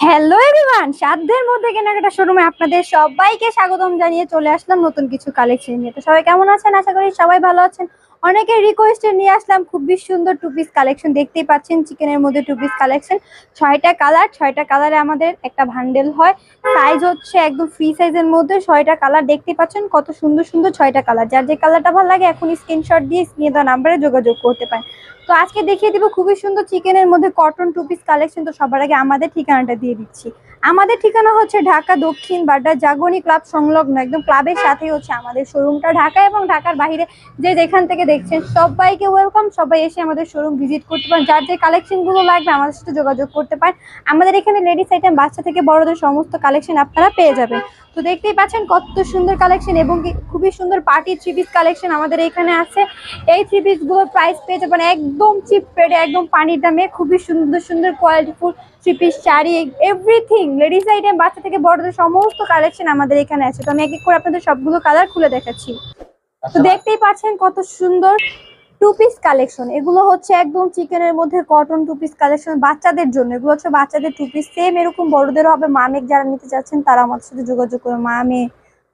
Hello everyone সাধ্যের মধ্যে কেনাকাটা শোরুমে আপনাদের সবাইকে স্বাগতম জানিয়ে চলে আসলাম নতুন কিছু কালেকশন নিয়ে। তো সবাই কেমন আছেন? আশা করি সবাই ভালো আছেন। অনেকের রিকোয়েস্টে নিয়ে আসলাম। খুবই সুন্দর টু পিস কালেকশন দেখতেই পাচ্ছেন। চিকেনের মধ্যে টু পিস কালেকশন ছয়টা কালার ছয়টা কালারে আমাদের একটা ভান্ডেল হয়। সাইজ হচ্ছে একদম ফ্রি সাইজের মধ্যে। ছয়টা কালার দেখতেই পাচ্ছেন। কত সুন্দর সুন্দর ছয়টা কালার যার যে কালারটা ভালো লাগে এখন স্ক্রিনশট দিয়ে স্ক্রিনে দেওয়া নাম্বারে যোগাযোগ করতে পারেন। তো আজকে দেখিয়ে দিব, খুবই সুন্দর চিকেনের মধ্যে কটন টু পিস কালেকশন তো সবার আগে আমাদের ঠিকানাটা দিয়ে দিচ্ছি। আমাদের ঠিকানা হচ্ছে ঢাকা দক্ষিণ বাড্ডা জাগরণী ক্লাব সংলগ্ন, একদম ক্লাবের সাথেই হচ্ছে আমাদের শোরুমটা ঢাকা এবং ঢাকার বাইরে। যে যেখান থেকে দেখছেন, সবাইকে ওয়েলকাম সবাই এসে আমাদের শোরুম ভিজিট করতে পারেন। যার যে কালেকশনগুলো লাগবে, আমাদের সাথে যোগাযোগ করতে পারেন। আমাদের এখানে লেডিস আইটেম বাচ্চা থেকে বড়দের সমস্ত কালেকশন আপনারা পেয়ে যাবেন। তো দেখতেই পাচ্ছেন কত সুন্দর কালেকশন এবং খুবই সুন্দর পার্টি থ্রি পিস কালেকশন আমাদের এখানে আছে। এই থ্রি পিসগুলোর প্রাইস পেয়ে যাবেন একদম চিপ রেটে একদম পানির দামে, খুবই সুন্দর সুন্দর qualityful three piece sari everything ladies item বাচ্চা থেকে বড়দের সমস্ত কালেকশন আমাদের এখানে আছে। তো আমি এক এক করে আপনাদের সবগুলো কালার খুলে দেখাচ্ছি। তো দেখতেই পাচ্ছেন কত সুন্দর টু পিস কালেকশন এগুলো হচ্ছে একদম চিকেনের মধ্যে কটন টু পিস কালেকশন বাচ্চাদের জন্য। এগুলো হচ্ছে বাচ্চাদের টু পিস সেম এরকম বড়দেরও হবে। মামেক যারা নিতে চাচ্ছেন তারা আমাদের সাথে যোগাযোগ করে মামে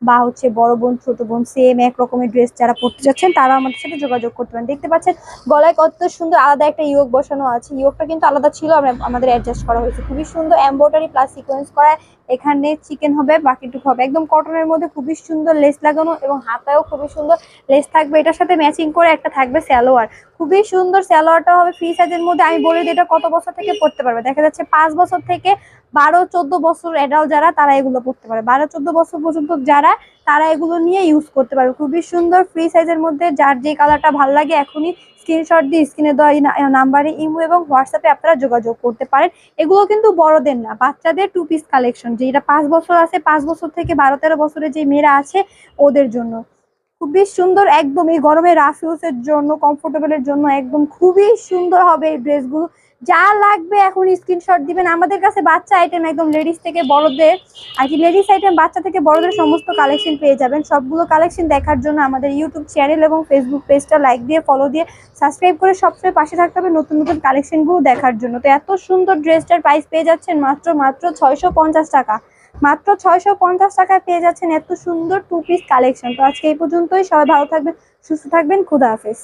বা হচ্ছে বড় বোন, ছোট বোন সেম এক রকমের ড্রেস যারা পড়তে যাচ্ছেন, তারা আমাদের সাথে যোগাযোগ করতে পারেন। দেখতে পাচ্ছেন, গলায় কত সুন্দর আলাদা একটা ইয়োগ বসানো আছে। ইয়োগটা কিন্তু আলাদা ছিল আমাদের অ্যাডজাস্ট করা হয়েছে। খুবই সুন্দর এম্ব্রয়ডারি প্লাস সিকোয়েন্স করা। এখানে চিকেন হবে, বাকিটুকু হবে। একদম কটনের মধ্যে খুবই সুন্দর লেস লাগানো এবং হাতায়ও খুবই সুন্দর। লেস থাকবে, এটার সাথে ম্যাচিং করে একটা থাকবে স্যালোয়ার খুবই সুন্দর স্যালোয়ারটা হবে ফ্রি সাইজের মধ্যে। আমি বলে দিই, এটা কত বছর থেকে পড়তে পারবে? দেখা যাচ্ছে পাঁচ বছর থেকে বারো, চোদ্দ বছর অ্যাডাল্ট যারা, তারা এগুলো পড়তে পারে। বারো, চোদ্দ বছর পর্যন্ত যারা, তারা এগুলো নিয়ে ইউজ করতে পারবে। খুবই সুন্দর ফ্রি সাইজের মধ্যে, যার যে কালারটা ভালো লাগে, এখনই স্ক্রিনশট দিয়ে স্ক্রিনে দেওয়া নাম্বারে ইমো এবং হোয়াটসঅ্যাপে আপনারা যোগাযোগ করতে পারেন। এগুলো কিন্তু বড়দের না, বাচ্চাদের টু পিস কালেকশন যেটা পাঁচ বছর আছে, পাঁচ বছর থেকে বারো, তেরো বছরের যে মেয়েরা আছে, ওদের জন্য। খুবই সুন্দর, একদম এই গরমে রাফ ইউজের জন্য কমফোর্টেবলের জন্য একদম খুবই সুন্দর হবে এই ড্রেসগুলো যা লাগবে এখন স্ক্রিনশট দিবেন। আমাদের কাছে বাচ্চা আইটেম একদম লেডিস থেকে বড়দের, আর কি লেডিস আইটেম বাচ্চা থেকে বড়দের সমস্ত কালেকশন পেয়ে যাবেন। সবগুলো কালেকশন দেখার জন্য আমাদের ইউটিউব চ্যানেল এবং ফেসবুক পেজটা লাইক দিয়ে ফলো দিয়ে সাবস্ক্রাইব করে সবসময় পাশে থাকতে হবে নতুন নতুন কালেকশনগুলো দেখার জন্য। তো এত সুন্দর ড্রেসটার প্রাইস পেয়ে যাচ্ছেন মাত্র মাত্র ছয়শো পঞ্চাশ টাকা। মাত্র ছয়শো পঞ্চাশ টাকায় পেয়ে যাচ্ছেন এত সুন্দর টু পিস কালেকশন তো আজকে এই পর্যন্তই। সবাই ভালো থাকবেন, সুস্থ থাকবেন। খুদা হাফেজ।